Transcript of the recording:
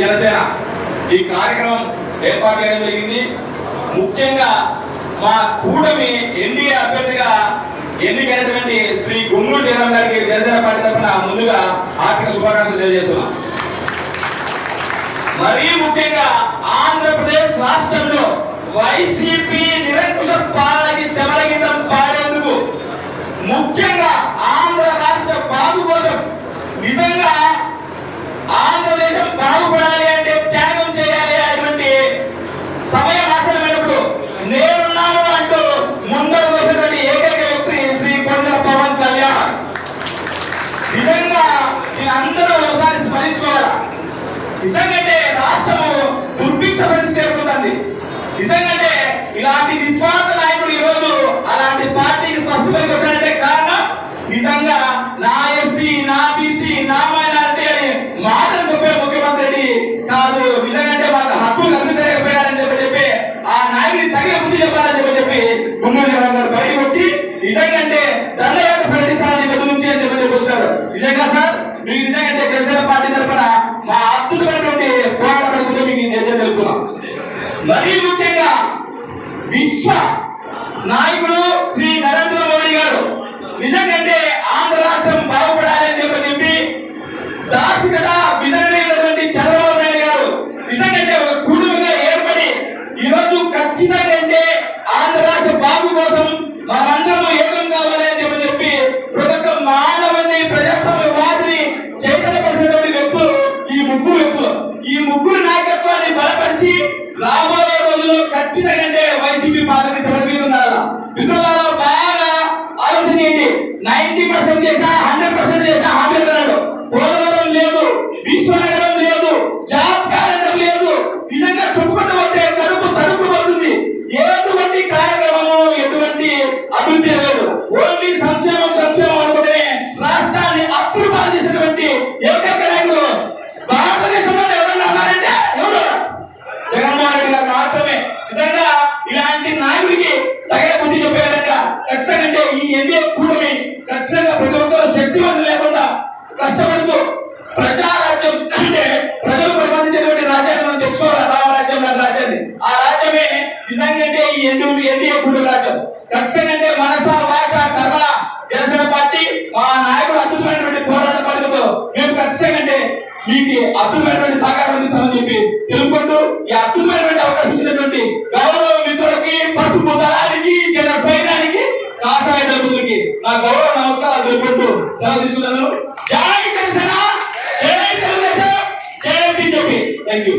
జనసేన ఈ కార్యక్రమం ఏర్పాటు చేయడం జరిగింది. ముఖ్యంగా మా కూటమి ఎన్డీఏ అభ్యర్థిగా ఎన్నికైనటువంటి శ్రీ గుమ్మూరు జగన్ గారికి జనసేన పార్టీ తరఫున ముందుగా ఆర్థిక శుభాకాంక్షలు తెలియజేస్తున్నాం. మరీ ముఖ్యంగా ఆంధ్రప్రదేశ్ రాష్ట్రంలో వైసీపీ నిరంకుశ పాలనకి చెమరగీతం పాడేందుకు ముఖ్య నిజంగానే రాష్ట్రము దుర్భిక్ష పరిస్థితి ఏర్పడుతుంది. నిజంగానే ఇలాంటి నిస్వార్థ నాయకుడు ఈ రోజు అలాంటి పార్టీకి స్వస్థ స్వస్థపరికి వచ్చాడంటే కారణం నిజంగా నా ఎస్సీ నా బీసీ నా మైనార్టీ అని మాటలు చెప్పే ముఖ్యమంత్రి రెడ్డి కాదు. నిజంగానే మాకు హక్కులు కల్పించలేకపోయాడని చెప్పి చెప్పి ఆ నాయకుడిని తగిన బుద్ధి చెప్పాలని చెప్పి చెప్పి గుమ్మూరు బయటకు వచ్చి నిజంగా మరీ ముఖ్యంగా విశ్వ నాయకుడు శ్రీ నరేంద్ర మోడీ గారు. నిజంగా రోజుల్లో ఖచ్చితంగా వైసీపీ పాలన చెలవిస్తున్నారు మిత్రులారా బాగా ఆలోచన చేయండి. నైన్టీ పర్సెంట్ చేసా హండ్రెడ్ పర్సెంట్ చేసా హామీ అన్నాడు పోలవరం లేదు విశ్వనగరం లేదు జాబ్ క్యాలెండర్ లేదు. నిజంగా చెప్పుకుంటూ వస్తే కడుపు తడుపు పడుతుంది ఎటువంటి కార్యక్రమము ఎటువంటి అభివృద్ధి లేదు. ఓన్లీ ఖచ్చితంగా అంటే ఈ ఎన్డీఏ కూటమి ఖచ్చితంగా ప్రతి ఒక్కరు శక్తివంతులు లేకుండా కష్టపడుతూ ప్రజారాజ్యం అంటే ప్రజలు పరిపాలించేటువంటి రాజ్యాన్ని మనం తెచ్చుకోవాలి. రామరాజ్యం లాంటి రాజ్యాన్ని. ఆ రాజ్యమే నిజంగా అంటే ఈ ఎన్డీ ఎన్డీఏ కూటమి రాజ్యం. ఖచ్చితంగా అంటే మనస వాచ కర్మ జనసేన పార్టీ మా నాయకుడు అద్భుతమైనటువంటి పోరాట పట్టుకతో మేము ఖచ్చితంగా అంటే మీకు అద్భుతమైనటువంటి సహకారం అందిస్తామని చెప్పి తెలుపుకుంటూ ఈ అద్భుతమైన నా గౌరవ నమస్కారాలు తెలుపుకుంటూ సెలవు తీసుకుంటున్నాను జై జనసేన జై తెలుగుదేశం జై బీజేపీ. Thank you